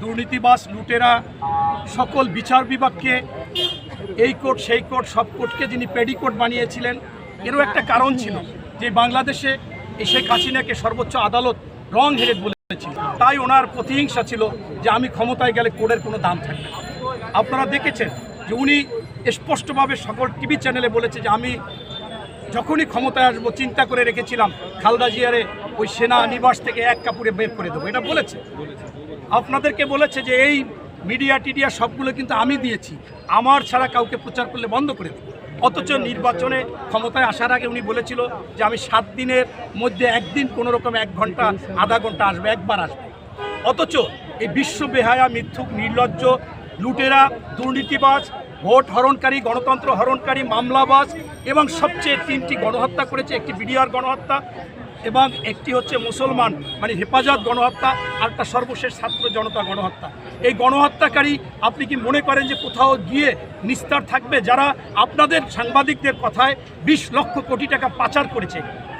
দুর্নীতিবাস লুটেরা সকল বিচার বিভাগকে এই কোর্ট, সেই কোর্ট, সব কোর্টকে যিনি পেডিকোট বানিয়েছিলেন, এরও একটা কারণ ছিল যে বাংলাদেশে শেখ হাসিনাকে সর্বোচ্চ আদালত রং হেরেট বলেছিল তাই ওনার প্রতিহিংসা ছিল যে আমি ক্ষমতায় গেলে কোর্টের কোনো দাম থাকবে। আপনারা দেখেছেন যে উনি স্পষ্টভাবে সকল টিভি চ্যানেলে বলেছে যে আমি যখনই ক্ষমতায় আসব চিন্তা করে রেখেছিলাম খালদা জিয়ারে ওই সেনা নিবাস থেকে এক কাপড়ে বের করে দেবো। এটা বলেছে। আপনাদেরকে বলেছে যে এই মিডিয়া, টিডিয়া সবগুলো কিন্তু আমি দিয়েছি। আমার ছাড়া কাউকে প্রচার করলে বন্ধ করে দেবো অথচ নির্বাচনে ক্ষমতায় আসার আগে উনি বলেছিল যে আমি সাত দিনের মধ্যে একদিন কোনো রকম এক ঘণ্টা, আধা ঘণ্টা আসবে, একবার আসবে। অথচ এই বিশ্ব বেহায়া, মিথ্যুক, নির্লজ্জ লুটেরা, দুর্নীতিবাজ, ভোট হরণকারী, গণতন্ত্র হরণকারী, মামলাবাজ এবং সবচেয়ে তিনটি গণহত্যা করেছে, একটি বিডিআর গণহত্যা। এবং একটি হচ্ছে মুসলমান মানে হেফাজত গণহত্যা, আর একটা সর্বশেষ ছাত্র জনতা গণহত্যা। এই গণহত্যাকারী, আপনি কি মনে করেন যে কোথাও গিয়ে নিস্তার থাকবে? যারা আপনাদের সাংবাদিকদের কথায় বিশ লক্ষ কোটি টাকা পাচার করেছে,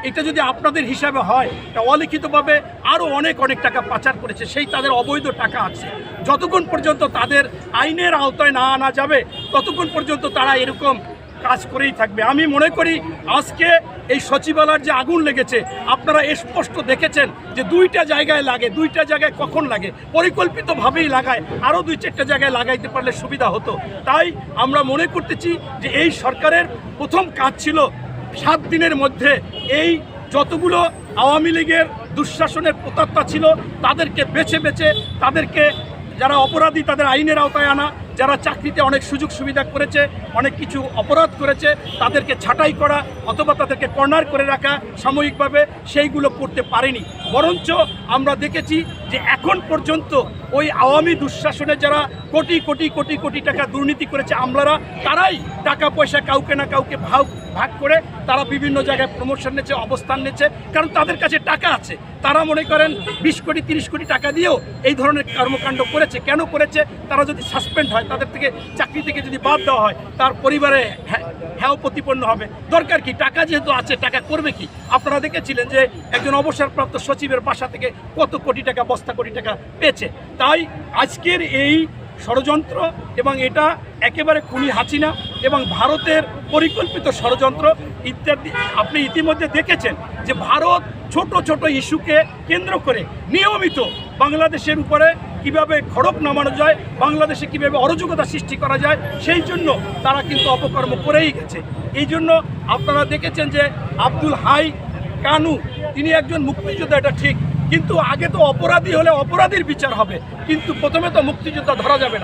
এটা যদি আপনাদের হিসাবে হয়, তা অলিখিতভাবে আরও অনেক অনেক টাকা পাচার করেছে, সেই তাদের অবৈধ টাকা আছে। যতক্ষণ পর্যন্ত তাদের আইনের আওতায় না আনা যাবে, ততক্ষণ পর্যন্ত তারা এরকম কাজ করেই থাকবে। আমি মনে করি আজকে এই সচিবালয়ের যে আগুন লেগেছে, আপনারা স্পষ্ট দেখেছেন যে দুইটা জায়গায় লাগে, দুইটা জায়গায় কখন লাগে? পরিকল্পিতভাবেই লাগায়, আরও দুই চারটা জায়গায় লাগাইতে পারলে সুবিধা হতো। তাই আমরা মনে করতেছি যে এই সরকারের প্রথম কাজ ছিল সাত দিনের মধ্যে এই যতগুলো আওয়ামী লীগের দুঃশাসনের প্রতাত্তা ছিল, তাদেরকে বেছে বেছে তাদেরকে যারা অপরাধী তাদের আইনের আওতায় আনা যারা চাকরিতে অনেক সুযোগ সুবিধা করেছে, অনেক কিছু অপরাধ করেছে, তাদেরকে ছাঁটাই করা অথবা তাদেরকে কর্নার করে রাখা সাময়িকভাবে সেইগুলো করতে পারেনি। বরঞ্চ আমরা দেখেছি যে এখন পর্যন্ত ওই আওয়ামী দুঃশাসনে যারা কোটি কোটি কোটি কোটি টাকা দুর্নীতি করেছে আমলারা, তারাই টাকা পয়সা কাউকে না কাউকে ভাগ ভাগ করে তারা বিভিন্ন জায়গায় প্রমোশন নিচ্ছে অবস্থান নিচ্ছে কারণ তাদের কাছে টাকা আছে। তারা মনে করেন বিশ কোটি, তিরিশ কোটি টাকা দিয়েও এই ধরনের কর্মকাণ্ড করেছে। কেন করেছে? তারা যদি সাসপেন্ড হয় তাদের থেকে চাকরি থেকে যদি বাদ দেওয়া হয়, তার পরিবারে হ্যাঁ হ্যাঁ প্রতিপন্ন হবে। দরকার কি? টাকা যেহেতু আছে, টাকা করবে কি? আপনারা দেখেছিলেন যে একজন অবসরপ্রাপ্ত সচিবের বাসা থেকে কত কোটি টাকা, বস্তা কোটি টাকা পেয়েছে। তাই আজকের এই ষড়যন্ত্র এবং এটা একেবারে খুনি হাসিনা এবং ভারতের পরিকল্পিত ষড়যন্ত্র ইত্যাদি, আপনি ইতিমধ্যে দেখেছেন যে ভারত ছোট ছোট ইস্যুকে কেন্দ্র করে নিয়মিত বাংলাদেশের উপরে কীভাবে খড়ক নামানো যায়, বাংলাদেশে কীভাবে অরাজকতা সৃষ্টি করা যায়, সেই জন্য তারা কিন্তু অপকর্ম করেই গেছে। এই জন্য আপনারা দেখেছেন যে আব্দুল হাই কানু, তিনি একজন মুক্তিযোদ্ধা, এটা ঠিক। কিন্তু আগে তো অপরাধী হলে অপরাধীর বিচার হবে। কিন্তু প্রথমে তো মুক্তিযোদ্ধা ধরা যাবে না।